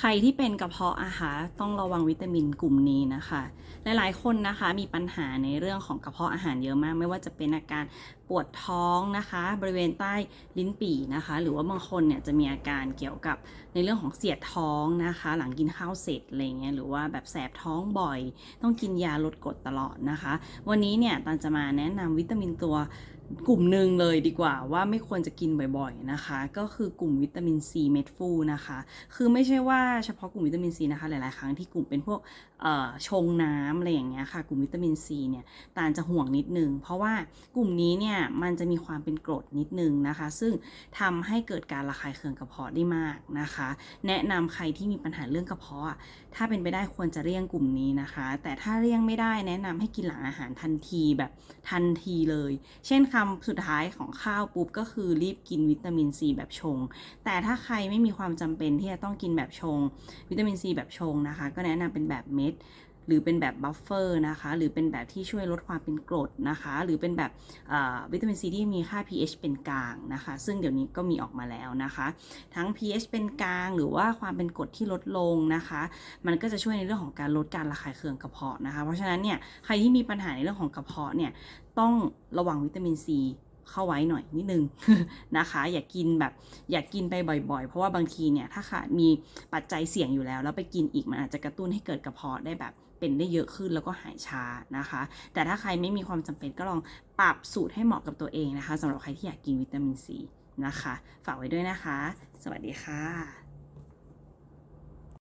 ใครที่เป็นกระเพาะอาหารต้องระวังวิตามินกลุ่มนี้นะคะ หลายๆคนนะคะมีปัญหาในเรื่องของกระเพาะอาหารเยอะมาก ไม่ว่าจะเป็นอาการ ปวดท้องนะคะ บริเวณใต้ลิ้นปี่นะคะ หรือว่าบางคนเนี่ยจะมีอาการเกี่ยวกับในเรื่องของเสียดท้องนะคะ หลังกินข้าวเสร็จอะไรเงี้ยหรือว่าแบบแสบท้องบ่อย ต้องกินยาลดกรดตลอดนะคะ วันนี้เนี่ยตันจะมาแนะนำวิตามินตัวกลุ่มหนึ่งเลยดีกว่าว่าไม่ควรจะกินบ่อยๆนะคะ ก็คือกลุ่มวิตามินซีเม็ดฟูนะคะ คือไม่ใช่ว่าเฉพาะกลุ่มวิตามินซีนะคะ หลายๆ ครั้งที่กลุ่มเป็นพวกชงน้ำอะไรอย่างเงี้ยค่ะ กลุ่มวิตามินซีเนี่ยตาลจะห่วงนิดนึงเพราะว่ากลุ่มนี้เนี่ยมันจะมีความเป็นกรดนิดนึงนะคะ ซึ่งทำให้เกิดการระคายเคืองกระเพาะได้มากนะคะ แนะนำใครที่มีปัญหาเรื่องกระเพาะ ถ้าเป็นไปได้ควรจะเลี่ยงกลุ่มนี้นะคะ แต่ถ้าเลี่ยงไม่ได้แนะนำให้กินหลังอาหารทันทีแบบทันทีเลย เช่นคำสุดท้ายของข้าวปุ๊บก็คือรีบกินวิตามินซีแบบชง แต่ถ้าใครไม่มีความจำเป็นที่จะต้องกินแบบชง วิตามินซีแบบชงนะคะ ก็แนะนำเป็นแบบเม็ด หรือเป็นแบบบัฟเฟอร์นะคะหรือเป็นแบบที่ช่วยลดความเป็นกรดนะคะ หรือเป็นแบบวิตามินซีที่มีค่า pH เป็นกลางนะคะ ซึ่งเดี๋ยวนี้ก็มีออกมาแล้วนะคะ ทั้ง pH เป็นกลางหรือว่าความเป็นกรดที่ลดลงนะคะ มันก็จะช่วยในเรื่องของการลดการระคายเคืองกระเพาะนะคะ เพราะฉะนั้นเนี่ยใครที่มีปัญหาในเรื่องของกระเพาะเนี่ยต้องระวังวิตามินซี เข้าไว้หน่อยนิดนึงนะคะ อย่ากินแบบอย่ากินไปบ่อยๆ เพราะว่าบางทีเนี่ยถ้าขาดมีปัจจัยเสี่ยงอยู่แล้ว แล้วไปกินอีกมันอาจจะกระตุ้นให้เกิดกระเพาะได้แบบเป็นได้เยอะขึ้นแล้วก็หายช้านะคะ แต่ถ้าใครไม่มีความจำเป็นก็ลองปรับสูตรให้เหมาะกับตัวเองนะคะสำหรับใครที่อยากกินวิตามินซีนะคะ ฝากไว้ด้วยนะคะ สวัสดีค่ะ